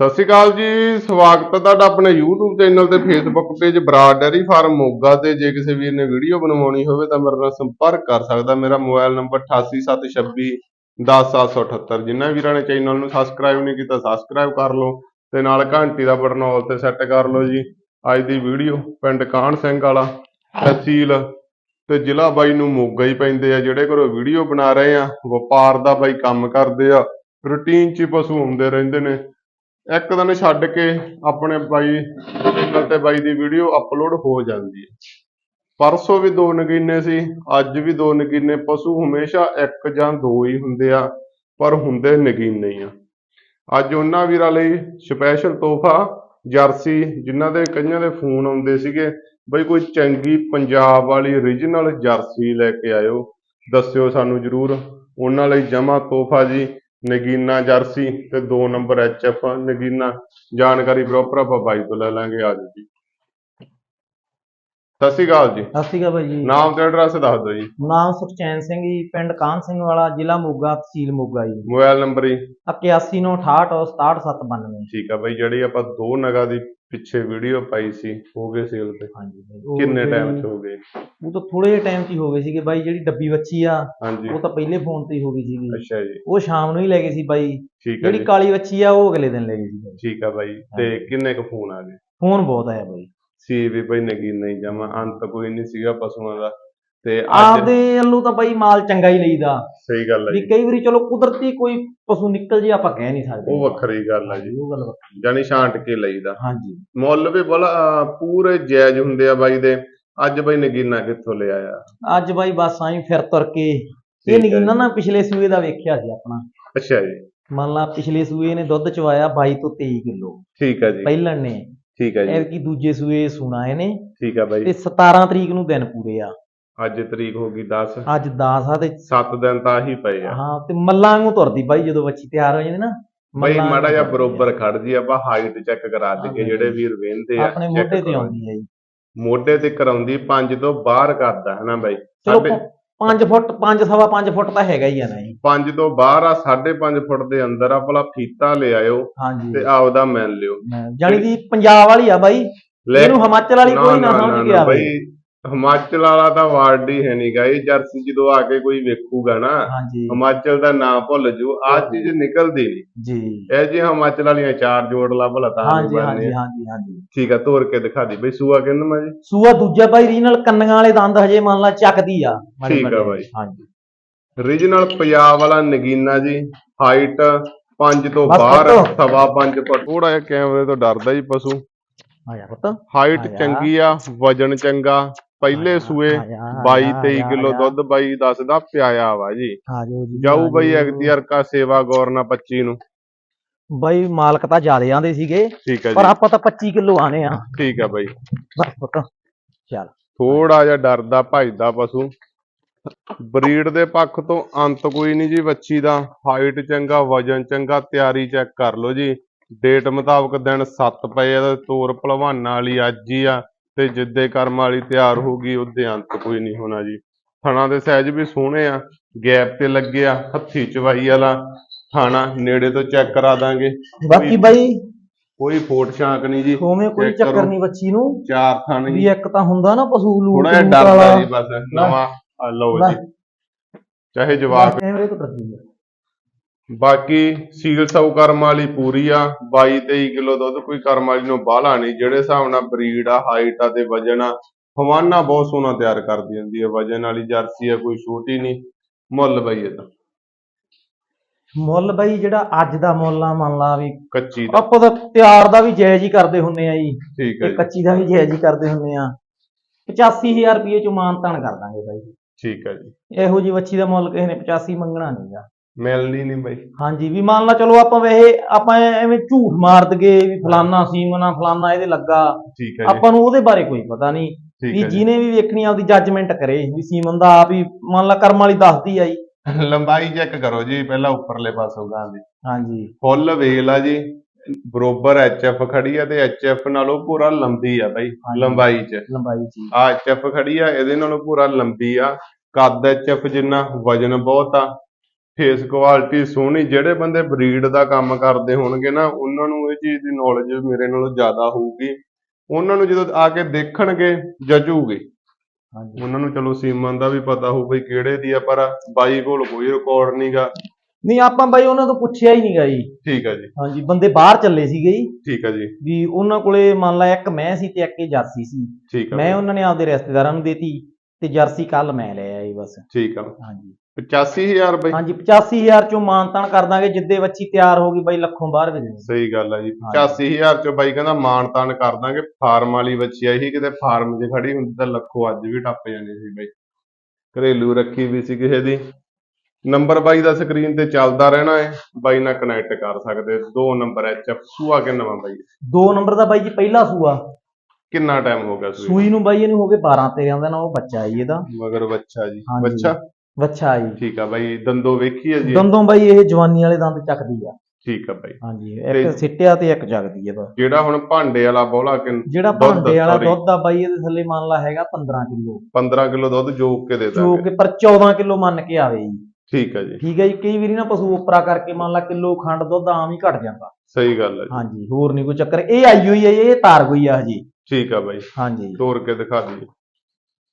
ਸਤਿ ਸ਼੍ਰੀ ਅਕਾਲ ਜੀ, ਸਵਾਗਤ ਹੈ ਤੁਹਾਡਾ ਆਪਣੇ YouTube ਚੈਨਲ ਤੇ Facebook page Brar dairy farm Moga ਤੇ। ਜੇ ਕਿਸੇ ਵੀਰ ਨੇ ਵੀਡੀਓ ਬਣਵਾਉਣੀ ਹੋਵੇ ਤਾਂ ਮੇਰੇ ਨਾਲ ਸੰਪਰਕ ਕਰ ਸਕਦਾ। ਮੇਰਾ ਮੋਬਾਈਲ ਨੰਬਰ 8876 10778 ਜਿਨ੍ਹਾਂ ਵੀਰਾਂ ਨੇ ਚੈਨਲ ਨੂੰ ਸਬਸਕ੍ਰਾਈਬ ਨਹੀਂ ਕੀਤਾ ਸਬਸਕ੍ਰਾਈਬ ਕਰ ਲਓ ਤੇ ਨਾਲ ਘੰਟੀ ਦਾ ਬਟਨ ਆਲ ਤੇ ਸੈੱਟ ਕਰ ਲਓ ਜੀ। ਅੱਜ ਦੀ ਵੀਡੀਓ ਪਿੰਡ ਕਾਹਨ ਸਿੰਘ ਵਾਲਾ, ਤਹਿਸੀਲ ਤੇ ਜ਼ਿਲ੍ਹਾ ਬਾਈ ਨੂੰ ਮੋਗਾ ਹੀ ਪੈਂਦੇ ਆ। ਜਿਹੜੇ ਘਰੋਂ ਵੀਡੀਓ ਬਣਾ ਰਹੇ ਆ, ਵਪਾਰ ਦਾ ਬਾਈ ਕੰਮ ਕਰਦੇ ਆ। ਰੂਟੀਨ 'ਚ ਪਸ਼ੂ ਹੁੰਦੇ ਰਹਿੰਦੇ ਨੇ। ਇੱਕ ਦਿਨ ਛੱਡ ਕੇ ਆਪਣੇ ਬਾਈ ਚੈਨਲ ਤੇ ਬਾਈ ਦੀ ਵੀਡੀਓ ਅਪਲੋਡ ਹੋ ਜਾਂਦੀ ਹੈ। ਪਰਸੋਂ ਵੀ ਦੋ ਨਗੀਨੇ ਸੀ, ਅੱਜ ਵੀ ਦੋ ਨਗੀਨੇ, ਪਸ਼ੂ ਹਮੇਸ਼ਾ ਇੱਕ ਜਾਂ ਦੋ ਹੀ ਹੁੰਦੇ ਆ, ਪਰ ਹੁੰਦੇ ਨਗੀਨੇ ਹੀ ਆ। ਅੱਜ ਉਹਨਾਂ ਵੀਰਾਂ ਲਈ ਸਪੈਸ਼ਲ ਤੋਹਫਾ, ਜਰਸੀ, ਜਿਨ੍ਹਾਂ ਦੇ ਕਈਆਂ ਦੇ ਫੋਨ ਆਉਂਦੇ ਸੀਗੇ, ਬਈ ਕੋਈ ਚੰਗੀ ਪੰਜਾਬ ਵਾਲੀ origignal ਜਰਸੀ ਲੈ ਕੇ ਆਇਓ, ਦੱਸਿਓ ਸਾਨੂੰ ਜਰੂਰ। ਉਹਨਾਂ ਲਈ ਜਮਾ ਤੋਹਫਾ ਜੀ। ਨਗੀਨਾ ਜਰਸੀ ਤੇ 2 ਨੰਬਰ ਐਚਐਫ ਨਗੀਨਾ। ਜਾਣਕਾਰੀ ਪ੍ਰੋਪਰ ਆਪਾਂ ਬਾਈ ਤੋਂ ਲੈ ਲਾਂਗੇ, ਆ ਜਾਓ ਜੀ। ਸਤਿ ਸ਼੍ਰੀ ਅਕਾਲ ਜੀ। ਸਤਿ ਸ਼੍ਰੀ ਅਕਾਲ ਬਾਈ ਜੀ। ਨਾਮ ਤੇ ਐਡਰੈਸ ਦੱਸ ਦਿਓ ਜੀ। ਨਾਮ ਸੁਖਚੈਨ ਸਿੰਘ ਜੀ ਪਿੰਡ ਕਾਹਨ ਸਿੰਘ ਵਾਲਾ ਜ਼ਿਲ੍ਹਾ ਮੋਗਾ ਤਹਿਸੀਲ ਮੋਗਾ ਜੀ। ਮੋਬਾਈਲ ਨੰਬਰ ਜੀ। 8168 67792 ਠੀਕ ਆ ਬਾਈ ਜਿਹੜੀ ਆਪਾਂ ਦੋ ਨਗਾ ਦੀ ਪਿੱਛੇ ਵੀਡੀਓ ਪਾਈ ਸੀ ਹੋ ਗਏ ਸੇਲ ਤੇ। ਹਾਂਜੀ ਕਿੰਨੇ ਟਾਈਮ ਚ ਹੋ ਗਏ? ਉਹ ਤਾਂ ਥੋੜੇ ਜਿਹੇ ਟਾਈਮ 'ਚ ਹੀ ਹੋ ਗਏ ਸੀਗੇ ਬਾਈ ਜਿਹੜੀ ਡੱਬੀ ਬੱਚੀ ਆ ਉਹ ਤਾਂ ਪਹਿਲੇ ਫੋਨ ਤੇ ਹੀ ਹੋ ਗਈ ਸੀਗੀ। ਅੱਛਾ ਜੀ। ਉਹ ਸ਼ਾਮ ਨੂੰ ਹੀ ਲੈ ਗਏ ਸੀ ਬਾਈ ਜਿਹੜੀ ਕਾਲੀ ਬੱਚੀ ਆ ਉਹ ਅਗਲੇ ਦਿਨ ਲੈ ਗਏ ਸੀ ਠੀਕ ਆ ਬਾਈ ਤੇ ਕਿੰਨੇ ਕੁ ਫੋਨ ਆ ਗਏ? ਫੋਨ ਬਹੁਤ ਆਇਆ ਬਾਈ ਸੀ ਵੀ ਬਾਈ ਨਗੀਨ ਨਹੀਂ ਜਮਾ ਅੰਤ ਕੋਈ ਨਹੀਂ ਸੀਗਾ ਪਸ਼ੂਆਂ ਦਾ। ਤੇ ਆਪਦੇ ਵੱਲੋਂ ਤਾਂ ਬਾਈ ਮਾਲ ਚੰਗਾ ਹੀ ਲਈਦਾ। ਸਹੀ ਗੱਲ ਹੈ ਵੀ ਜੀ। ਕਈ ਵਾਰੀ ਚਲੋ ਕੁਦਰਤੀ ਕੋਈ ਪਸ਼ੂ ਨਿਕਲ ਜੇ ਆਪਾਂ ਕਹਿ ਨਹੀਂ ਸਕਦੇ। ਉਹ ਵੱਖਰੀ ਗੱਲ ਹੈ ਜੀ। ਉਹ ਗੱਲ ਵੱਖਰੀ। ਜਾਨੀ ਛਾਂਟ ਕੇ ਲਈਦਾ। ਹਾਂਜੀ। ਮੁੱਲ ਵੀ ਅਹ, ਪੂਰੇ ਜਾਇਜ਼ ਹੁੰਦੇ ਆ ਬਾਈ ਦੇ। ਅੱਜ ਬਾਈ ਨਗੀਨਾ ਕਿੱਥੋਂ ਲਿਆ ਆ? ਅੱਜ ਬਾਈ ਬਸ ਆਈ ਫਿਰ ਤੁਰ ਕੇ। ਠੀਕ ਹੈ ਇਹ ਨਗੀਨਾ ਨਾ ਪਿਛਲੇ ਸੂਏ ਦਾ ਵੇਖਿਆ ਸੀ ਆਪਣਾ। ਅੱਛਾ ਜੀ। ਮੰਨ ਲਾ ਪਿਛਲੇ ਸੂਏ ਨੇ ਦੁੱਧ ਚਵਾਇਆ 22 ਤੋਂ 23 ਕਿਲੋ। ਠੀਕ ਆ ਜੀ। ਪਹਿਲਣ ਨੇ। ਠੀਕ ਆ ਜੀ। ਐਤਕੀ ਦੂਜੇ ਸੂਏ ਸੁਣਾਏ ਨੇ ਠੀਕ ਆ ਬਾਈ। ਤੇ 17 ਤਰੀਕ ਨੂੰ ਦਿਨ ਪੂਰੇ ਆ। ਅੱਜ ਤਰੀਕ ਹੋ ਗਈ 10 ਅੱਜ 10 ਆ ਤੇ 7 ਦਿਨ ਤਾਂ ਆਹੀ ਪਏ ਆ। ਹਾਂ ਤੇ ਮੱਲਾਂ ਵਾਂਗੂ ਤੁਰਦੀ ਬਾਈ ਜਦੋਂ ਬੱਚੀ ਤਿਆਰ ਹੋ ਜਾਂਦੀ ਨਾ। ਬਾਈ ਮਾੜਾ ਜਿਹਾ ਬਰੋਬਰ ਖੜ ਜੀ ਆਪਾਂ ਹਾਈਟ ਚੈੱਕ ਕਰਾ ਦਈਏ। ਜਿਹੜੇ ਵੀਰ ਵੇਂਦੇ ਆ ਆਪਣੇ ਮੋਢੇ ਤੇ। ਆਉਂਦੀ ਹੈ ਜੀ। ਮੋਢੇ ਤੇ ਕਰਾਉਂਦੀ 5 ਤੋਂ ਬਾਹਰ ਕਰਦਾ ਹੈ ਨਾ ਬਾਈ? ਚਲੋ 5 ਫੁੱਟ 5 ਸਵਾ 5 ਫੁੱਟ ਤਾਂ ਹੈਗਾ ਹੀ ਆ ਨਾ ਜੀ। 5 ਤੋਂ ਬਾਹਰ ਆ 5.5 ਫੁੱਟ ਦੇ ਅੰਦਰ ਆ ਭਲਾ ਫੀਤਾ ਲੈ ਆਇਓ ਹਾਂਜੀ। ਤੇ ਆਪਦਾ ਮਿਲ ਲਿਓ। ਜਾਨੀ ਦੀ ਪੰਜਾਬ ਵਾਲੀ ਆ ਬਾਈ। ਇਹਨੂੰ ਹਿਮਾਚਲ ਵਾਲੀ ਕੋਈ ਨਾ ਸਮਝ ਗਿਆ ਬਾਈ ਹਿਮਾਚਲ ਵਾਲਾ ਤਾਂ ਵਾਰਡ ਹੀ ਹੈ ਨਹੀਂਗਾ ਇਹ ਜਰਸੀ ਜਦੋਂ ਆ ਕੇ ਕੋਈ ਵੇਖੂਗਾ ਨਾ ਹਾਂਜੀ। ਹਿਮਾਚਲ ਦਾ ਨਾਂ ਭੁੱਲ ਜੂ ਆ ਚੀਜ਼ ਨਿਕਲਦੀ ਨਹੀਂ ਜੀ। ਇਹ ਜੀ ਹਿਮਾਚਲ ਵਾਲੀਆਂ ਚਾਰ ਜੋੜ ਲਾ ਭਲਾ ਤਾਂ ਹਾਂਜੀ ਹਾਂਜੀ। ਹਾਂਜੀ ਹਾਂਜੀ। ਠੀਕ ਆ ਤੋਰ ਕੇ ਦਿਖਾ ਦੀ। ਬਈ ਸੂਆ ਕਹਿੰਦਾ ਮੈਂ ਜੀ? ਸੂਆ ਦੂਜਾ ਬਾਈ ਰੀਜਨਲ ਕੰਨਾਂ ਵਾਲੇ ਦੰਦ ਹਜੇ ਮੰਨ ਲਾ ਚੱਕਦੀ ਆ। ਠੀਕ ਆ। ਬਾਈ। ਹਾਂਜੀ। ਰੀਜਨਲ ਪੰਜਾਬ ਵਾਲਾ ਨਗੀਨਾ ਜੀ ਹਾਈਟ 5 ਤੋਂ ਬਾਹਰ। ਸਵਾ 5 ਫੁੱਟ। ਥੋੜਾ ਜਿਹਾ ਕੈਮਰੇ ਤੋਂ ਡਰਦਾ ਜੀ ਪਸ਼ੂ। ਆਇਆ ਪੁੱਤ। ਹਾਈਟ। ਚੰਗੀ ਆ ਵਜਨ ਚੰਗਾ ਪਹਿਲੇ ਸੂਏ ਆਇਆ, 22 ਆਇਆ, 23 ਕਿਲੋ। ਦੁੱਧ ਬਾਈ ਦੱਸਦਾ ਪਿਆਇਆ ਵਾ ਜੀ। ਜਾਊ ਬਾਈ। ਅਗਤੀਆਰ ਕਾ ਸੇਵਾ ਗੌਰਨਾ 25 ਨੂੰ। ਬਾਈ ਮਾਲਕ ਤਾਂ ਜ਼ਿਆਦੇ ਆਂਦੇ ਸੀਗੇ ਪਰ ਆਪਾਂ ਤਾਂ 25 ਕਿਲੋ ਆਨੇ ਆ। ਠੀਕ ਆ ਬਾਈ। ਬਸ ਪੁੱਤ ਚੱਲ। ਥੋੜਾ ਜਿਹਾ ਡਰਦਾ ਭਜਦਾ ਪਸ਼ੂ। ਬਰੀਡ ਦੇ ਪੱਖ ਤੋਂ ਅੰਤ ਕੋਈ ਨਹੀਂ ਜੀ ਵੱਛੀ ਦਾ। ਹਾਈਟ ਚੰਗਾ ਵਜਨ ਚੰਗਾ ਤਿਆਰੀ ਚੈੱਕ ਕਰ ਲਓ ਜੀ। ਡੇਟ ਮੁਤਾਬਕ ਦਿਨ 7 ਪਏ ਆ ਤੇ ਤੋਰ ਭਲਵਾਨਾਂ ਵਾਲੀ ਅੱਜ ਹੀ ਆ। ਤੇ ਜਿੱਦੇ ਕਰਮ ਵਾਲੀ ਤਿਆਰ ਹੋਊਗੀ ਉਹਦੇ ਅੰਤ ਕੋਈ ਨਹੀਂ ਹੋਣਾ ਜੀ। ਥਣਾ ਦੇ ਸਾਈਜ਼ ਵੀ ਸੋਹਣੇ ਆ ਗੈਪ ਤੇ ਲੱਗੇ ਆ ਹੱਥੀ ਚਵਾਈ ਵਾਲਾ ਥਾਣਾ ਨੇੜੇ ਤੋਂ ਚੈੱਕ ਕਰਾ ਦਾਂਗੇ। ਬਾਕੀ ਬਾਈ ਕੋਈ ਫੋਟ ਛਾਂਕ ਨਹੀਂ ਜੀ ਹੋਵੇਂ ਕੋਈ ਚੱਕਰ ਕਰੋ। ਨਹੀਂ ਬੱਚੀ ਨੂੰ। ਚਾਰ ਥਣ ਵੀ ਇੱਕ ਤਾਂ ਹੁੰਦਾ ਨਾ ਪਸ਼ੂ ਲੂਟ ਥੋੜਾ ਡਰਦਾ। ਜੀ ਬਸ ਨਵਾਂ। ਆ ਲਓ। ਜੀ। ਚਾਹੇ ਜਵਾਬ ਕੈਮਰੇ ਤੋਂ ਡਰਦੀ ਆ। ਬਾਕੀ ਸੀਲ ਸੌ ਕਰਮ ਵਾਲੀ ਪੂਰੀ ਆ 22 23 ਕਿਲੋ ਦੁੱਧ ਕੋਈ ਕਰਮ ਵਾਲੀ ਨੂੰ ਬਾਹਲਾ ਨਹੀਂ ਜਿਹੜੇ ਹਿਸਾਬ ਨਾਲ ਬਰੀਡ ਆ ਹਾਈਟ ਆ ਤੇ ਵਜਨ ਆ ਹਵਾਨਾ ਬਹੁਤ ਸੋਹਣਾ ਤਿਆਰ ਕਰਦੀ ਹੁੰਦੀ ਹੈ ਵਜਨ ਵਾਲੀ ਜਰਸੀ ਆ ਕੋਈ ਛੋਟੀ ਨਹੀਂ ਮੁੱਲ ਬਈ ਇਹ ਤਾਂ। ਮੁੱਲ ਬਾਈ ਜਿਹੜਾ ਅੱਜ ਦਾ ਮੁੱਲ ਆ ਮੰਨ ਲਾ ਵੀ ਕੱਚੀ ਦਾ। ਆਪਾਂ ਤਾਂ ਤਿਆਰ ਦਾ ਵੀ ਜਾਇਜ਼ ਹੀ ਕਰਦੇ ਹੁੰਨੇ ਆ ਜੀ। ਠੀਕ ਹੈ ਕੱਚੀ ਦਾ ਵੀ ਜਾਇਜ਼ ਹੀ ਕਰਦੇ ਹੁੰਨੇ ਆ। 85000 ਰੁਪਏ ਚ ਮਾਨ ਤਾਨ ਕਰ ਦਾਂਗੇ ਬਾਈ। ਠੀਕ ਹੈ ਜੀ। ਇਹੋ ਜੀ ਵੱਛੀ ਦਾ ਮੁੱਲ ਕਿਸੇ ਨੇ 85 ਮੰਗਣਾ ਨਹੀਂਗਾ ਮਿਲਣੀ ਨਹੀਂ ਬਈ। ਹਾਂਜੀ ਵੀ ਮੰਨ ਲਾ ਚਲੋ ਆਪਾਂ ਵੈਸੇ ਆਪਾਂ ਐਵੇਂ ਝੂਠ ਮਾਰ ਦਗੇ ਵੀ ਫਲਾਨਾ ਸੀਮਨਾ ਫਲਾਨਾ ਇਹਦੇ ਲੱਗਾ। ਠੀਕ ਹੈ ਜੀ। ਆਪਾਂ ਨੂੰ ਉਹਦੇ ਬਾਰੇ ਕੋਈ ਪਤਾ ਨਹੀਂ। ਵੀ ਜਿਹਨੇ ਵੀ ਵੇਖਣੀ ਆਪਦੀ ਜੱਜਮੈਂਟ ਕਰੇ ਵੀ ਸੀਮਨ ਦਾ ਆਪ ਹੀ ਮੰਨ ਲਾ ਕਰਮ ਵਾਲੀ ਦੱਸਦੀ ਆ ਜੀ। ਲੰਬਾਈ ਚੈੱਕ ਕਰੋ ਜੀ ਪਹਿਲਾਂ ਉੱਪਰਲੇ ਪਾਸੋਂ ਗਾਂ ਦੀ ਹਾਂਜੀ। ਫੁੱਲ ਵੇਲ ਆ ਜੀ ਬਰੋਬਰ ਐਚਐਫ ਖੜੀ ਆ ਤੇ ਐਚਐਫ ਨਾਲੋਂ ਪੂਰਾ ਲੰਬੀ ਆ ਬਈ। ਲੰਬਾਈ ਚ। ਲੰਬਾਈ ਜੀ। ਆ ਐਚਐਫ ਖੜੀ ਆ ਇਹਦੇ ਨਾਲੋਂ ਪੂਰਾ ਲੰਬੀ ਆ। ਕੱਦ ਐਚਐਫ ਜਿੰਨਾ ਵਜਨ ਬਹੁਤ ਆ ਫੇਸ ਕੁਆਲਿਟੀ ਸੋਹਣੀ ਜਿਹੜੇ ਬੰਦੇ ਬਰੀਡ ਦਾ ਕੰਮ ਕਰਦੇ ਹੋਣਗੇ ਨਾ ਉਹਨਾਂ ਨੂੰ ਇਹ ਚੀਜ਼ ਦੀ ਨੌਲੇਜ ਮੇਰੇ ਨਾਲੋਂ ਜ਼ਿਆਦਾ ਹੋਊਗੀ। ਉਹਨਾਂ ਨੂੰ ਜਦੋਂ ਆ ਕੇ ਦੇਖਣਗੇ ਜਜੂਗੇ ਹਾਂਜੀ। ਉਹਨਾਂ ਨੂੰ ਚਲੋ ਸੀਮਨ ਦਾ ਵੀ ਪਤਾ ਹੋਊ ਬਈ ਕਿਹੜੇ ਦੀ ਆ ਪਰ ਬਾਈ ਕੋਲ ਕੋਈ ਰਿਕਾਰਡ ਨਹੀਂਗਾ ਨਹੀਂ ਆਪਾਂ ਬਾਈ ਉਹਨਾਂ ਤੋਂ ਪੁੱਛਿਆ ਹੀ ਨਹੀਂਗਾ ਜੀ। ਠੀਕ ਆ ਜੀ। ਹਾਂਜੀ ਬੰਦੇ ਬਾਹਰ ਚੱਲੇ ਸੀਗੇ ਜੀ। ਠੀਕ ਆ ਜੀ। ਵੀ ਉਹਨਾਂ ਕੋਲੇ ਮੰਨ ਲਾ ਇੱਕ ਮੈਂ ਸੀ ਤੇ ਇੱਕ ਇਹ ਸੀ। ਮੈਂ ਉਹਨਾਂ ਨੇ ਆਪਦੇ ਰਿਸ਼ਤੇਦਾਰਾਂ ਨੂੰ ਦੇਤੀ। ਤੇ ਜਰਸੀ ਕੱਲ ਮੈਂ ਲੈ ਆਇਆ ਜੀ ਬਸ। ਠੀਕ ਆ। ਹਾਂਜੀ। 85000 ਬਈ। ਹਾਂਜੀ 85000 ਚੋਂ ਮਾਨਤਾਨ ਕਰ ਦਾਂਗੇ ਜਿੱਦੇ ਬੱਚੀ ਤਿਆਰ ਹੋ ਗਈ ਬਾਈ ਲੱਖੋਂ ਬਾਹਰ ਵੀ ਦੇਣੀ। ਸਹੀ ਗੱਲ ਆ ਜੀ ਹਾਂਜੀ। 85000 ਚ ਬਾਈ ਕਹਿੰਦਾ ਮਾਣ ਤਾਣ ਕਰ ਦਾਂਗੇ ਫਾਰਮ ਵਾਲੀ ਬੱਚੀ ਆਈ ਸੀ ਕਿਤੇ ਫਾਰਮ 'ਚ ਖੜੀ ਹੁੰਦੀ ਤਾਂ ਲੱਖੋ ਅੱਜ ਵੀ ਟੱਪ ਜਾਣੀ ਸੀ ਬਾਈ। ਘਰੇਲੂ ਰੱਖੀ ਵੀ ਸੀ ਕਿਸੇ ਦੀ। ਨੰਬਰ ਬਾਈ ਦਾ ਸਕਰੀਨ ਤੇ ਚੱਲਦਾ ਰਹਿਣਾ ਹੈ ਬਾਈ ਨਾਲ ਕਨੈਕਟ ਕਰ ਸਕਦੇ। ਦੋ ਨੰਬਰ ਐਚ ਸੂਆ ਕਿੰਨਾ ਬਾਈ? ਦੋ ਨੰਬਰ ਦਾ ਬਾਈ ਜੀ ਪਹਿਲਾ ਸੂਆ। ਕਿੰਨਾ ਟਾਈਮ ਹੋ ਗਿਆ ਸੂਈ ਸੂਈ ਨੂੰ ਬਾਈ ਇਹਨੂੰ ਹੋ ਗਏ 12 13 ਦਿਨ ਉਹ ਬੱਚਾ ਜੀ ਇਹਦਾ। ਮਗਰ ਬੱਚਾ ਜੀ। ਹਾਂਜੀ। ਬੱਚਾ? ਬੱਚਾ ਜੀ। ਠੀਕ ਆ ਬਾਈ ਦੰਦੋ ਵੇਖੀ ਹੈ ਜੀ? ਦੰਦੋਂ ਬਾਈ ਇਹ ਜਵਾਨੀ ਵਾਲੇ ਦੰਦ ਚੱਕਦੀ ਆ। ਠੀਕ ਆ ਬਾਈ। ਹਾਂਜੀ ਤੇ- ਇੱਕ ਸਿੱਟਿਆ ਤੇ ਇੱਕ ਜਗਦੀ ਆ ਬਸ। ਜਿਹੜਾ ਹੁਣ ਭਾਂਡੇ ਵਾਲਾ ਬੋਲਾ ਕਿ ਜਿਹੜਾ ਦੁੱਧ, ਭਾਂਡੇ ਵਾਲਾ sorry। ਦੁੱਧ ਆ ਬਾਈ ਇਹਦੇ ਥੱਲੇ ਮੰਨ ਲਾ ਹੈਗਾ 15 ਕਿਲੋ। 15 ਕਿਲੋ ਦੁੱਧ ਜੋਕ ਕੇ ਦੇ ਜੋ ਦਾਂਗੇ। ਕਿ ਪਰ 14 ਕਿਲੋ ਮੰਨ ਕੇ ਆਵੇ ਜੀ। ਠੀਕ ਆ ਜੀ। ਠੀਕ ਹੈ ਜੀ ਕਈ ਵਾਰੀ ਨਾ ਪਸ਼ੂ ਉਪਰਾ ਕਰਕੇ ਮੰਨ ਲਾ ਕਿਲੋ ਖੰਡ ਦੁੱਧ ਆਮ ਹੀ ਘਟ ਜਾਂਦਾ। ਸਹੀ ਗੱਲ ਹੈ ਜੀ। ਹਾਂਜੀ ਹੋਰ ਨਹੀਂ ਕੋਈ ਚੱਕਰ। ਇਹ ਆਈ ਹੋਈ ਹੈ ਇਹ ਤਾਰ ਹੋਈ ਆ ਹਜੀ। ਠੀਕ ਆ ਬਾਈ। ਹਾਂਜੀ। ਤੋੜ ਕੇ ਦਿਖਾ ਦਈਏ।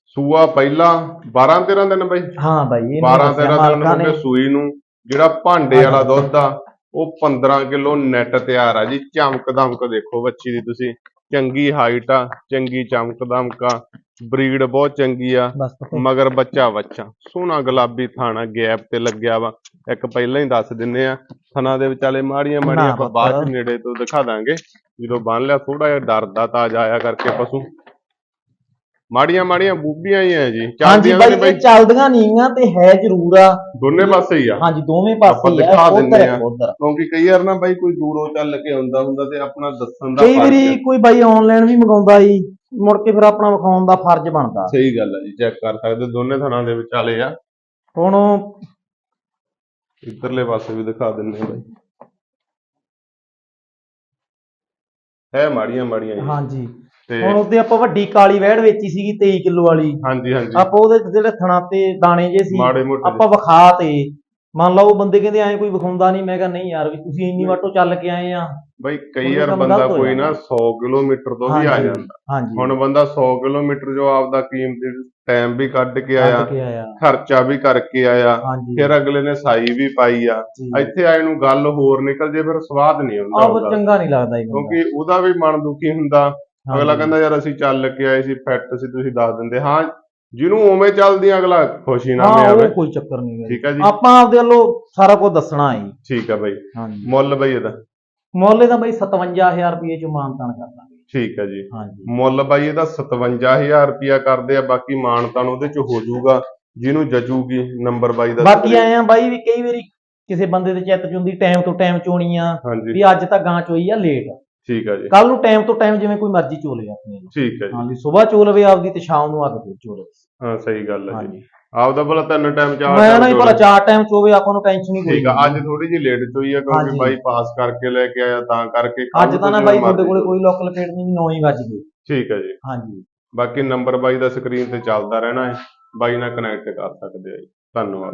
ਸੂਆ ਪਹਿਲਾ 12 13 ਦਿਨ ਬਾਈ। ਹਾਂ ਬਾਈ ਇਹ 12 13 ਦਿਨ ਹੋ ਗਏ ਸੂਈ ਨੂੰ ਜਿਹੜਾ ਭਾਂਡੇ ਵਾਲਾ ਦੁੱਧ ਆ ਉਹ 15 ਕਿਲੋ ਨੈਟ ਤਿਆਰ ਆ ਜੀ। ਚਮਕ ਦਮਕ ਦੇਖੋ ਬੱਚੀ ਦੀ ਤੁਸੀਂ। ਚੰਗੀ ਹਾਈਟ ਆ ਚੰਗੀ ਚਮਕ ਦਮਕ ਆ। ਬਰੀਡ ਬਹੁਤ ਚੰਗੀ ਆ। ਮਗਰ ਬੱਚਾ ਬੱਚਾ। ਸੋਹਣਾ ਗੁਲਾਬੀ ਥਾਣਾ ਗੈਪ ਤੇ ਲੱਗਿਆ ਵਾ। ਇੱਕ ਪਹਿਲਾਂ ਹੀ ਦੱਸ ਦਿੰਨੇ ਆ। ਥਣਾ ਦੇ ਵਿਚਾਲੇ ਮਾੜੀਆਂ ਮਾੜੀਆਂ ਆਪਾਂ। ਬਾਅਦ ਨੇੜੇ ਤੋਂ ਦਿਖਾ ਦਾਂਗੇ। ਜਦੋਂ ਬੰਨ ਲਿਆ ਥੋੜਾ ਜਿਹਾ ਡਰਦਾ ਤਾਂ ਆਇਆ ਕਰਕੇ ਪਸ਼ੂ। ਮਾੜੀਆਂ ਮਾੜੀਆਂ ਬੂਬੀਆਂ ਹੀ ਆ ਜੀ ਹਾਂਜੀ ਬਾਈ ਨੇ ਇਹ ਬਾਈ ਚੱਲਦੀਆਂ ਨਹੀਂ ਆ ਤੇ ਹੈ ਜ਼ਰੂਰ ਆ। ਦੋਨੇ ਪਾਸੇ ਹੀ ਆ। ਹਾਂਜੀ ਦੋਵੇਂ ਪਾਸੇ ਹੀ ਦਿਖਾ ਆ ਦਿੰਦੇ ਉਧਰ। ਆ। ਕਿਉਂਕਿ ਕਈ ਵਾਰ ਨਾ ਬਾਈ ਕੋਈ ਦੂਰੋਂ ਚੱਲ ਕੇ ਆਉਂਦਾ ਹੁੰਦਾ ਤੇ ਆਪਣਾ ਦੱਸਣ ਦਾ ਕਈ ਵਾਰੀ। ਕੋਈ ਬਾਈ ਆਨਲਾਈਨ ਵੀ ਮੰਗਾਉਂਦਾ ਜੀ ਮੁੜ ਕੇ ਫਿਰ ਆਪਣਾ ਵਿਖਾਉਣ ਦਾ ਫਰਜ਼ ਬਣਦਾ। ਸਹੀ ਗੱਲ ਹੈ ਜੀ ਚੈੱਕ ਕਰ ਸਕਦੇ ਦੋਨੇ ਥਣਾਂ ਦੇ ਵਿਚਾਲੇ ਆ। ਹੁਣ ਇੱਧਰਲੇ ਪਾਸੇ ਵੀ ਦਿਖਾ ਦਿੰਨੇ ਆ ਬਾਈ। ਹੈ ਮਾੜੀਆਂ ਮਾੜੀਆਂ ਜੀ। ਹਾਂਜੀ। ਤੇ ਹੁਣ ਉਹਦੇ ਆਪਾਂ ਵੱਡੀ ਕਾਲੀ ਵਹਿੜ ਵੇਚੀ ਸੀਗੀ 23 ਕਿਲੋ ਵਾਲੀ। ਹਾਂਜੀ ਹਾਂਜੀ। ਆਪਾਂ ਉਹਦੇ ਜਿਹੜੇ ਥਣਾ ਤੇ ਦਾਣੇ ਜੇ ਸੀ ਮਾੜੇ ਮੋਟੇ ਆਪਾਂ ਵਿਖਾ ਤੇ। ਮੰਨ ਲਓ ਉਹ ਬੰਦੇ ਕਹਿੰਦੇ ਐਂ ਕੋਈ ਵਿਖਾਉਂਦਾ ਨਹੀਂ ਮੈਂ ਕਿਹਾ ਨਹੀਂ ਯਾਰ ਵੀ ਤੁਸੀਂ ਇੰਨੀ ਵਾਟੋ ਚੱਲ ਕੇ ਆਏ ਆ। ਬਾਈ ਕਈ ਵਾਰ ਬੰਦਾ ਹੋ ਕੋਈ ਨਾ ਜਾਂਦਾ। 100 ਕਿਲੋਮੀਟਰ ਤੋਂ ਵੀ ਆ ਜਾਂਦਾ। ਹਾਂਜੀ। ਹੁਣ ਬੰਦਾ 100 ਕਿਲੋਮੀਟਰ ਜੋ ਆਪਦਾ ਕੀਮਤੀ ਟਾਈਮ ਵੀ ਕੱਢ ਕੇ ਆਇਆ ਖਰਚਾ ਵੀ ਕਰਕੇ ਆਇਆ ਫਿਰ ਅਗਲੇ ਨੇ ਸਾਈ ਵੀ ਪਾਈ ਆ। ਇੱਥੇ ਆਏ ਨੂੰ ਗੱਲ ਹੋਰ ਨਿਕਲ ਜੇ ਫਿਰ ਸਵਾਦ ਨਹੀਂ ਹੁੰਦਾ ਉਹਦਾ। ਚੰਗਾ ਨਹੀਂ ਲੱਗਦਾ। ਕਿਉਂਕਿ ਉਹਦਾ ਵੀ ਮਨ ਦੁਖੀ ਹੁੰਦਾ। ਅਗਲਾ। ਕਹਿੰਦਾ ਯਾਰ ਅਸੀਂ ਚੱਲ ਕੇ ਆਏ ਸੀ ਫਿੱਟ ਸੀ ਤੁਸੀਂ ਦੱਸ ਦਿੰਦੇ। ਹਾਂ ਜਿਹਨੂੰ ਉਵੇਂ ਚੱਲਦੀ ਅਗਲਾ ਖੁਸ਼ੀ ਨਾਲ ਹਾਂ ਆਵੇ ਉਹ ਕੋਈ ਚੱਕਰ ਨਹੀਂ ਠੀਕ ਹੈ ਜੀ। ਆਪਾਂ ਆਪਦੇ ਵੱਲੋਂ ਸਾਰਾ ਕੁਝ ਦੱਸਣਾ ਹੈ। ਠੀਕ ਆ ਬਾਈ। ਮੁੱਲ ਬਾਈ ਇਹਦਾ। ਮੁੱਲ ਇਹਦਾ ਬਈ 57000 ਰੁਪਏ ਚ ਮਾਨਤਾਨ ਕਰ ਦਾਂਗੇ ਠੀਕ ਆ ਜੀ। ਹਾਂਜੀ। ਮੁੱਲ ਬਾਈ ਇਹਦਾ 57000 ਰੁਪਿਆ ਕਰਦੇ ਆ ਬਾਕੀ ਮਾਨਤਾਨ ਉਹਦੇ ਚ ਹੋ ਜਾਊਗਾ ਜਿਹਨੂੰ ਜਚੂਗੀ ਨੰਬਰ ਬਾਈ ਦਾ ਬਾਕੀ ਆਏ ਆ ਬਾਈ ਵੀ ਕਈ ਵਾਰੀ ਕਿਸੇ ਬੰਦੇ ਦੇ ਚਿੱਤ ਚ ਹੁੰਦੀ ਟਾਈਮ ਤੋਂ ਟਾਈਮ ਚੋਣੀ ਆ ਵੀ ਅੱਜ ਤਾਂ ਗਾਂ ਚੋਈ ਆ ਲੇਟ ਠੀਕ ਆ ਜੀ। ਕੱਲ ਨੂੰ ਟਾਈਮ ਤੋਂ ਟਾਈਮ ਜਿਵੇਂ ਕੋਈ ਮਰਜ਼ੀ ਚੋਲੇ ਆਪਣੇ। ਠੀਕ ਆ ਜੀ। ਹਾਂਜੀ ਸਵੇਰ ਚੋ ਲਵੇ ਆਪਦੀ ਤੇ ਸ਼ਾਮ ਨੂੰ ਆ ਕੇ ਫਿਰ ਚੋ ਲਵੇ ਹਾਂ ਸਹੀ ਗੱਲ ਹੈ ਜੀ। ਆਪਦਾ ਭਲਾ ਤਿੰਨ ਟਾਈਮ ਚਾਰ ਮੈਂ ਨਾ ਹੀ ਭਲਾ। ਚਾਰ ਟਾਈਮ ਚੋਵੇ ਆਪਾਂ ਨੂੰ ਟੈਨਸ਼ਨ ਹੀ ਕੋਈ ਠੀਕ ਆ ਨਹੀਂ। ਅੱਜ ਥੋੜੀ ਜਿਹੀ ਲੇਟ ਚੋਈ ਆ ਕਿਉਂਕਿ ਹਾਂਜੀ। ਬਾਈ ਪਾਸ ਕਰਕੇ ਲੈ ਕੇ ਆਇਆ ਤਾਂ ਕਰਕੇ ਅੱਜ ਤਾਂ ਨਾ ਬਾਈ ਤੁਹਾਡੇ ਕੋਲੇ ਕੋਈ ਲੋਕਲ ਪੇਟ ਨਹੀਂ ਵੀ 9 ਹੀ ਵੱਜ ਗਏ ਠੀਕ ਆ ਜੀ ਹਾਂਜੀ ਬਾਕੀ ਨੰਬਰ ਬਾਈ ਦਾ ਸਕਰੀਨ ਤੇ ਚੱਲਦਾ ਰਹਿਣਾ ਹੈ ਬਾਈ ਨਾਲ ਕਨੈਕਟ ਕਰ ਸਕਦੇ ਆ ਜੀ ਧੰਨਵਾਦ